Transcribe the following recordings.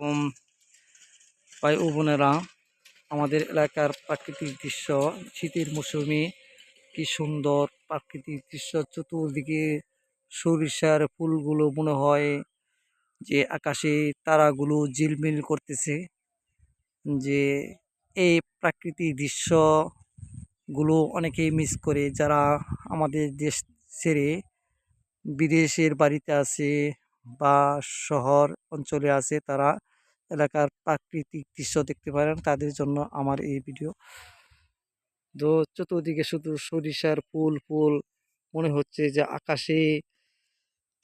উম, ভাই ও বোনেরা আমাদের এলাকার প্রাকৃতিক দৃশ্য শীতের মৌসুমে কি সুন্দর প্রাকৃতিক দৃশ্য চতুর্দিকে সরিষার ফুলগুলো মনে হয় যে আকাশে তারাগুলো ঝিলমিল করতেছে যে এই প্রাকৃতিক দৃশ্যগুলো অনেকেই মিস করে। যারা আমাদের দেশ ছেড়ে বিদেশের বাড়িতে আছে বা শহর অঞ্চলে আছে তারা এলাকার প্রাকৃতিক দৃশ্য দেখতে পারেন তাদের জন্য আমার এই ভিডিও তো চতুর্দিকে শুধু সরিষার ফুল ফুল মনে হচ্ছে যে আকাশে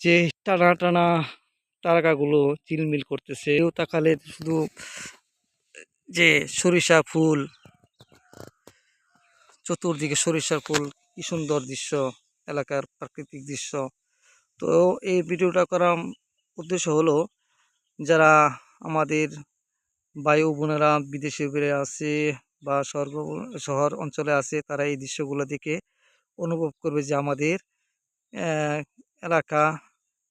যে টানা টানা তারকাগুলো চিলমিল করতেছে। কেউ তাকালে শুধু যে সরিষা ফুল, চতুর্দিকে সরিষার ফুল, কি সুন্দর দৃশ্য, এলাকার প্রাকৃতিক দৃশ্য। তো এই ভিডিওটা করার উদ্দেশ্য হলো, যারা আমাদের বায়ু বোনেরা বিদেশে বেড়ে আছে বা স্বর্গ শহর অঞ্চলে আছে তারা এই দৃশ্যগুলো দেখে অনুভব করবে যে আমাদের এলাকা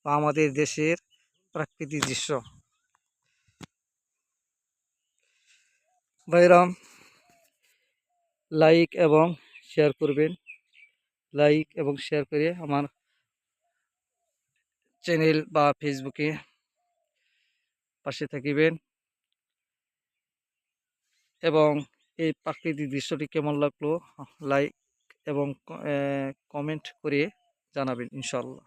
বা আমাদের দেশের প্রাকৃতিক দৃশ্য। ভাইরাম লাইক এবং শেয়ার করবেন। লাইক এবং শেয়ার করে আমার চ্যানেল বা ফেসবুকে পাশে থাকিবেন। এবং এই প্রাকৃতিক দৃশ্যটি কেমন লাগল? লাইক এবং কমেন্ট করে জানাবেন ইনশাল্লাহ